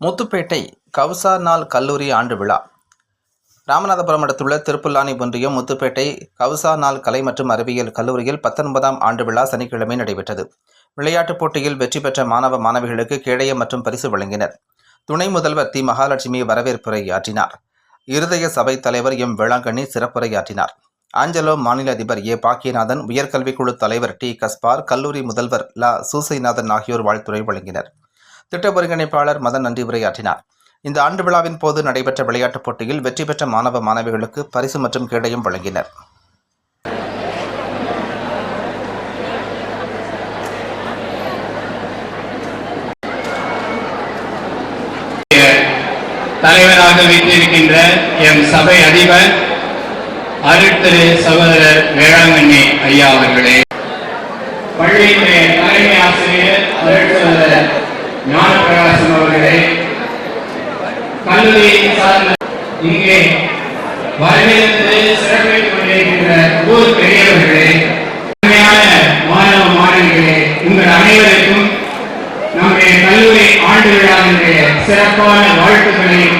முத்துப்பேட்டை கவுசா நாள் கல்லூரி ஆண்டு விழா. ராமநாதபுரம் அடுத்துள்ள திருப்புல்லானி ஒன்றியம் முத்துப்பேட்டை கவுசா நாள் கலை மற்றும் அறிவியல் கல்லூரியில் பத்தொன்பதாம் ஆண்டு விழா சனிக்கிழமை நடைபெற்றது. விளையாட்டுப் போட்டியில் வெற்றி பெற்ற மாணவ மாணவிகளுக்கு கேடயம் மற்றும் பரிசு வழங்கினர். துணை முதல்வர் தி. மகாலட்சுமி வரவேற்புரை ஆற்றினார் இருதய சபை தலைவர் எம். வேளாங்கண்ணி சிறப்புரையாற்றினார். ஆஞ்சலோ மாநில அதிபர் ஏ. பாக்கியநாதன் உயர்கல்விக்குழு தலைவர் டி. கஸ்பார் கல்லூரி முதல்வர் லா. சூசைநாதன் ஆகியோர் வாழ்த்துறை வழங்கினர். திட்ட ஒருங்கிணைப்பாளர் மதன் நன்றி உரையாற்றினார். இந்த ஆண்டு விழாவின் போது நடைபெற்ற விளையாட்டுப் போட்டியில் வெற்றி பெற்ற மாணவ மாணவிகளுக்கு பரிசு மற்றும் கேடயம் வழங்கினர். தலைவராக வீட்டிருக்கின்ற எம் சபை அதிபர் அருட்திரு சகோதரர் வேளாங்கண்ணி ஐயா அவர்களே பள்ளியினுடைய தலைமை ஆசிரியர் அருட்சகோதரர் அவர்களே கல்லூரி சார்ந்த இங்கே வரவேற்பு சிறப்பித்துக் கொண்டிருக்கின்ற ஊர் பெரியவர்களே உண்மையான மாணவ மாணவிகளே உங்கள் அனைவருக்கும் நம்முடைய கல்லூரி ஆண்டு விழாவினுடைய சிறப்பான வாழ்த்துக்களையும்